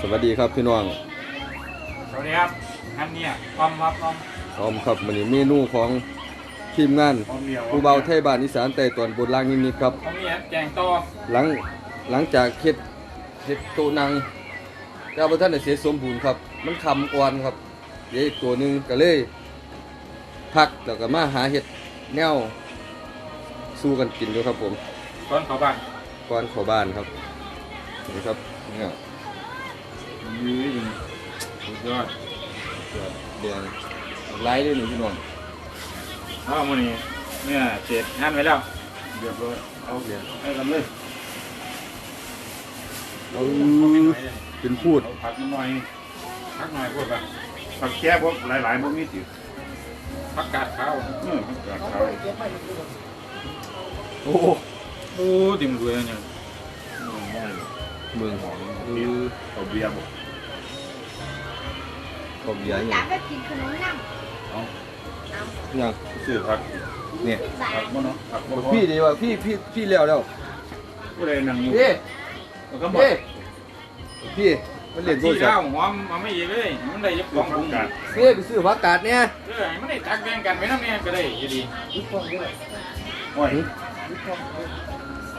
สวัสดีครับพี่น้องสวัสดีครับอันเนี้ยออมครับออมพร้อมครับวันนี้เมนูของทีมงานออมเหนียวผู้เบาไทยบ้านอีสานใต้ตอนบนล่างนิดๆครับออมเหนียวแกงต่อหลังหลังจากเฮ็ดเฮ็ดโตนังแต่ว่าท่านได้เสียสมบูรณ์ครับ มันคำอ่อนครับเดี๋ยวอีกตัวหนึงก็เลยพักแล้วก็มาหาเห็ดแนวสู้กันกินด้วยครับผมตอนเขาบ้านก่อนเขอบ้านครับนี่ครับเนี่ย ยื้ออยู่สุดยอดแดงไล่ด้วยหนึ่งพี่น้องเอาโมนี่เนี่ยเจ็ดหั่นไว้แล้วเรียบร้อยเอาเดี๋ยวให้กันเลยเอาเอาไปหน่อยเลยเป็นพูดเอาผักนิดหน่อยผักหน่อยพวกแบบผักแก้พวกหลายๆพวกนี้ติผักกาดขาวเออผักกาดขาวโอ้โหโอ้ติมด้วยเนี่ยเมืองคือเอาเบียร์บ่ ขอบเบียร์อเนี่ยยากไปกินขนมนั่งอย่างซื้อผักเนี่ยบาผักทบ่เนาะผักบ่บอกพอพี่ดีว่าพี่พี่พี่แล้วแล้วผู้ใดนั่งอยู่พี่แล้วก็บอกพี่พี่มันเล่นโทรสีศัข้าพวท์หอมมาไม่อีกเลยมันได้ยับของปรุงกันพี่ไปซื้อผักกาดเนี่ยเออมันได้ตักแบ่งกันไปน้ำเนี่ยก็ได้อยู่ดีโอ้ย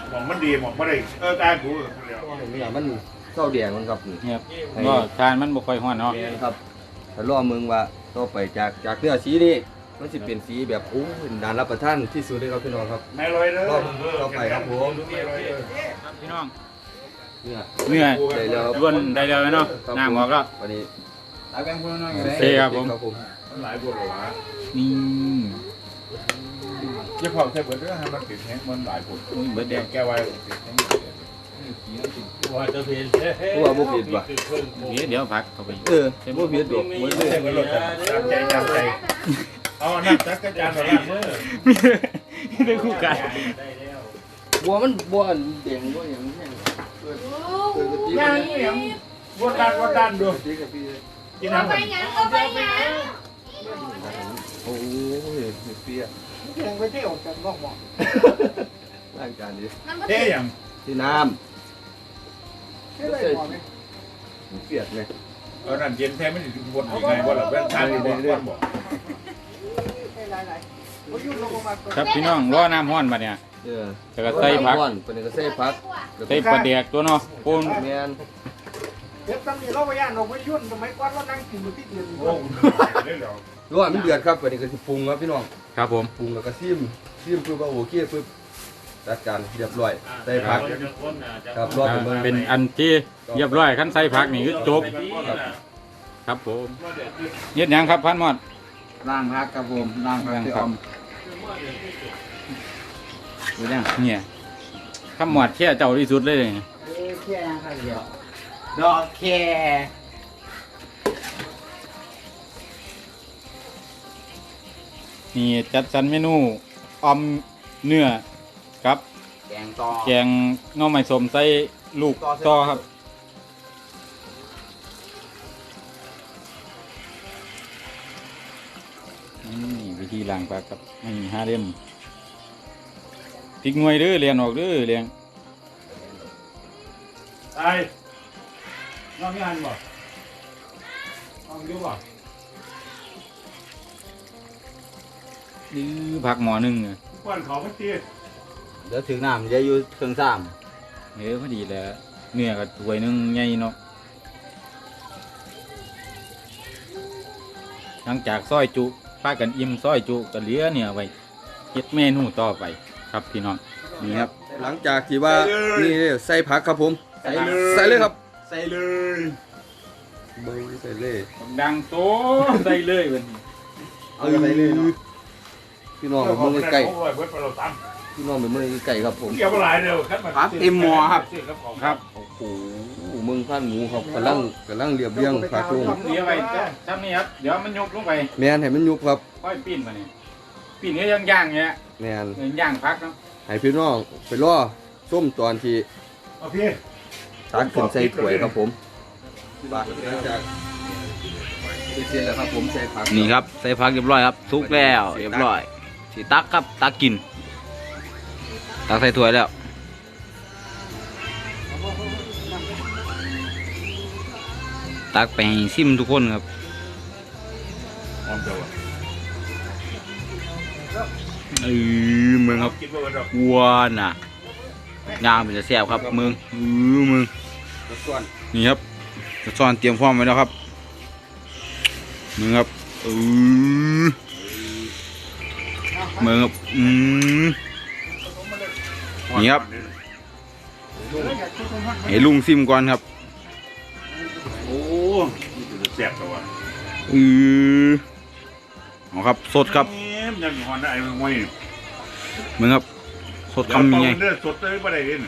หมองมันดีหมองมันได้เออตายกูเดียวเนี่ยมันเศร้าแดงมันครับนี่ครับก็ทานมันบ่ค่อยฮ้อนเนาะนี่ครับ ถ้ารอมึงว่าต่อไปจากจากเนื้อสีนี้มันจะเป็นสีแบบโอ้ยน่ารับประทานที่สุดเลยครับพี่น้องครับ ไม่ลอยเลยก็ต่อไปครับผมครับพี่น้องเนี่ยเหนื่อยได้แล้วครับล้วนได้แล้วเนาะครับน้ำออกแล้ววันนี้ตักแบ่งคนน้อยโอเคครับผมครับผมมันหลายบทหรอวะนี่เจ้าของใช้เบิร์ดด้วยให้มันติดแห้งมันหลายบทเบิดแดงแก้ไว้ติดแห้ง ว่าจะเป็นเพราะว่าบ่ผิดว่ะเดี๋ยวเดี๋ยวพักเข้าไปเออบ่ผิดดอกบ่ไม่ผิดใช่มันหลดตามใจตามใจเอานั่นจักรจานต่อหน้าเมื่อได้คู่กันบัวมันบัวอันแดงบัวหยังแห้งเออเออกะทิย่างนี้อย่างวัดด้านวัดด้านดูกะทิกับพี่กินเอาน้ำไปมันยังเอาไปยังโอ้ยเปียแข่งไปเที่ยวกันนอกหมอกร่างกายดีน้ำมันเท่อย่างที่น้เที่ยวเลยหมอกไหมำเปียกไงเอานั่นเย็นแท้ไม่ถึงบนยังไงว่าเราเป็นทานอยู่เรื่อยๆบอกใช่หลายๆพอยุ่งลงมาก่อนครับพี่น้องรอน้ำฮ้อนมาเนี่ยเออแล้วก็ใส่ผักก่อนเป็นก็ใส่ผักใส่ปลาแดกตัวเนาะปูนแม่นเดี๋ยวตั้งนี้เราไปย่านเราไปยุ่นสมัยก่อนเรานั่งกินอยู่ที่เดียวโอ้เรื่อยร้อนมันเดือดครับวันนี้ก็สิปรุงครับพี่น้อง ครับผม ปรุงแล้วก็ซิมซิมปุ๊บว่าโอเคปุ๊บ จัดการเรียบร้อยใส่ผักครับรอดไปเบิ่งเป็นอันที่เรียบร้อยคันใส่ผักนี่คือจบครับครับผมเฮ็ดหยังครับพันหมอดล่างพักครับผมล่างพักล่างที่คอรับอมดูยังเนี่ยขมวดแค่เจ้าที่สุดเลยเอ้ยแค่ยังครับเดียวดอกแค่นี่จัดสรรเมนูออมเนื้อครับแก งต่อแกงหน่อไม้สมใส่ลูกต่อครับ นี่วิธีล้างปลาครับไม่มีห้าเล่มพริกหน่วยเด้อเรียนออกเด้อเรียงๆตายน้องงานบ่น้องยุ่บ่ดื้อผักหมอหนึ่งอะก้อนเขาไม่ตี เดี๋ยวถึงน้ำจะอยู่เครื่องซ้เออพอดีแหล้วเนื้อก็ถ้วยหนึงใหญ่เนาะหลังจากซอยจุพากันอิ่มซอยจุก็เหลือเนี่ยไว้เฮ็ดเมนูต่อไปครับพี่น้องนี่ครับ หลังจากที่ว่านี่ใส่ผักครับผมใส่เลย ใส่เลยครับใส่เลยเบิ่งใส่เลยดังโตได้เลยวันนี้เอาใส่เลยเนาะพี่น้องไปเบิ่งใกล้เขาเบิดไปเราตั้งๆ พี่น้องไปเบิ่งใกล้ๆครับผมเกี่ยวกับหลายเดียวขั้นมาำพักเต็มหม้อครับ ครับโอ้โหมึงพันหมูครับกำลังกำลังเรียบเรียงผักลงเดี๋ยวไปทำนี่ครับเดี๋ยวมันยกลงไปแม่นให้มันยุบครับค่อยปิ้นมาเนี่ยปิ้นก็ยังย่างๆเงี้ยแม่นเออย่างพักเนาะให้พี่น้องไปรอส้มตอนที่เอาพี่ตักขึ้นใส่ถ้วยครับผมบาหลังจากเสร็จแล้วครับผมใส่ผักนี่ครับใส่พักเรียบร้อยครับทุกแล้วเรียบร้อยสีตักครับตักกิน ตักใส่ถ้วยแล้วตักไปให้ซิมทุกคนครับหอมเจ้าเออมึงครับคิดว่าวันดอกวัวน่ะย่างเป็นจะแซ่บครับมึงเออมึงรสส่วนนี่ครับกระชอนเตรียมพร้อมไว้แล้วครับมึงครับเออมึงครับอืม นี่ครับให้ลุงซิมก่อนครับ โอ้นี่จะแซ่บตัวเออเอาครับ สดครับเอ๊ะยังหอนได้ไอ้มวยมึงครับ สดคำยังไงเลือดสดเลยบ่ได้เล่น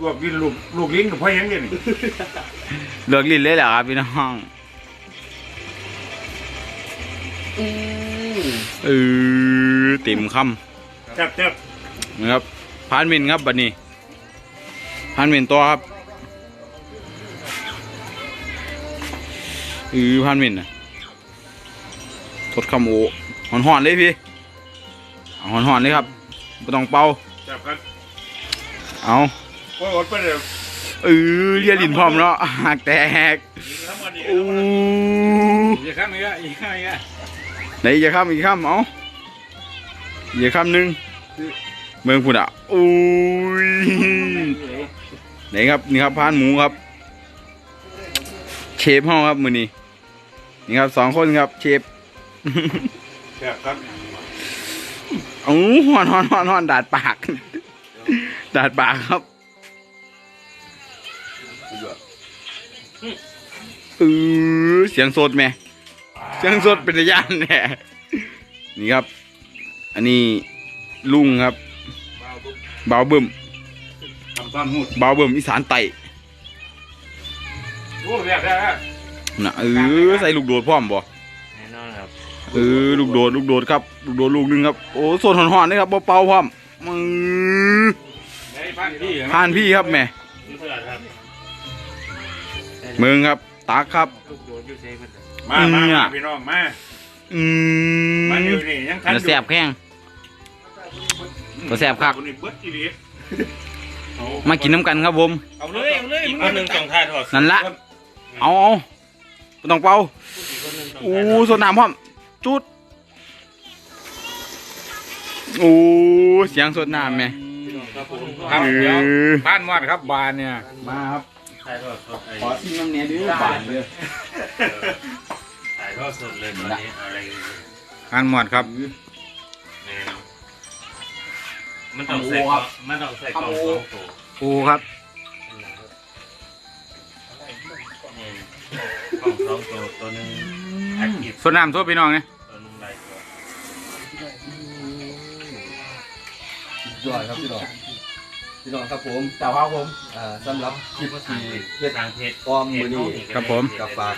ลวกกินลูกลูกลิ้นกับพ่อยังเล่นเลือกลิ้นเลยแหละครับพี่น้องอืมเออเต็มคแซ่บแซ่บำ นะครับพานเมนครับบัดนี้พานเมนต่อครับเออพานเมนนะสดคำโอหอนหอนๆเลยพี่เอาหอนหอนๆเลยครับไม่ต้องเป่าแซ่บกันเอาโอ้ยอดไปเลยเออเลียลิ้นพร้อมเนาะหักแตกทั้งวันนี้โอ้อย่าข้ามอีกอะอีกข้ามอีกอะไหนอีกคำอีกคำเอาอีกคำหนึ่ง เมืองพุ่นอะโอ้ยไหนครับนี่ครับพานหมูครับ เชฟห้องครับมือนี้นี่ครับสองคนครับเชฟแซ่บครับโอ้หอนหอนหอนหอนดาดปากดาดปากครับเออเสียงสดไหมเสียงสดเป็นระยานแน่นี่ครับ อันนี้ลุงครับเบาวบึมทำซ้อนหูดเบาวบึมอีสานไต่โอ้แซ่บแซ่บแซ่บน่ะเออใส่ลูกโดดพร้อมบ่แน่นอนครับเออลูกโดดลูกโดดครับลูกโดดลูกหนึงครับโอ้สดหอนๆเลยครับเบาๆพร้อมมือไอ้พันพี่ผ่านพี่ครับแม่นี่เพื่อนครับเมืองครับตากครับ ลูกโดดอยู่เซฟเพิ่นมามาเนี่ยมาพี่น้องมาอืมาอยู่มนี่ยังทันเนื้อแสบแข้ง ตัวแซ่บคักนี่เบิดอีหลีมากินน้ำกันครับผม เอาเลยเอาเลยอีกคนหนึ่งสองท่าถอดนั่นละเอาเอาบ่ต้องเป่าอีกคนหนึ่งสองโอ้ท่าสดน้ำพร้อมจุดโอ้เสียงสดน้ำแม่ครับผมครับเอเดี๋ยวอบ้านมอดครับบานเนี่ยมาครับถ่ายทอดสดไอ้ขอซิมน้ำเนี้ยดื้อบาทเลยถ่ายทอดสดเลยตอนนี้อะไรบ้านมอดครับแน่นอน มันต้องใส่กล่องมันต้องใส่กล่องสองตัวโอ้ครับนี่กล่องสองตัวตัวหนึงแอคทีฟสดน้ำสดพี่น้องเนี่ยตัวหนึงไลท์ตัวยอดครับพี่น้องพี่น้องครับผมเจ้าครับผมอ่าสำหรับคลิปที่เฮ็ดทางเพจอ้อมมือนี้ครับผมกับฝาก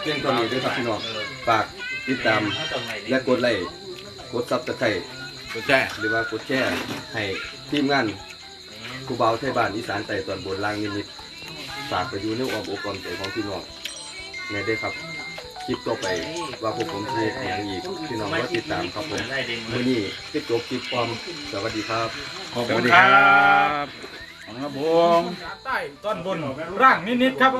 เพียงเท่านี้ด้วยครับพี่น้องฝากติดตามและกดไลค์กดซับสไครต์ กดแจ้หรือว่ากดแชร์ให้ทีมงานครูเบาไทยบ้านอีสานใต้ตอนบนล่างนิดๆฝากไปอยู่ในอ้อมอกอ้อมใจของพี่น้องในเด้อครับคลิปต่อไปว่าพวกผมจะเฮ็ดอหย่างอีกพี่น้องก็ติดตามครับผมได้เด้งเลมื้อยนี้ติดจบคลิปความสวัสดีครับขอบคุณครับครับผมใต้ตอนบนร่างนิดๆครับ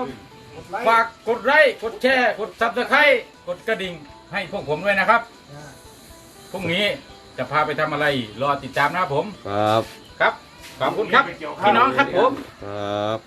ฝากกดไลค์กดแชร์ กดซับสไครต์กดกระดิ่งให้พวกผมด้วยนะครับพรุ่งนี้ จะพาไปทำอะไร รอติดตามนะครับผม ครับ ครับ ขอบคุณครับ พี่น้องครับผม ครับ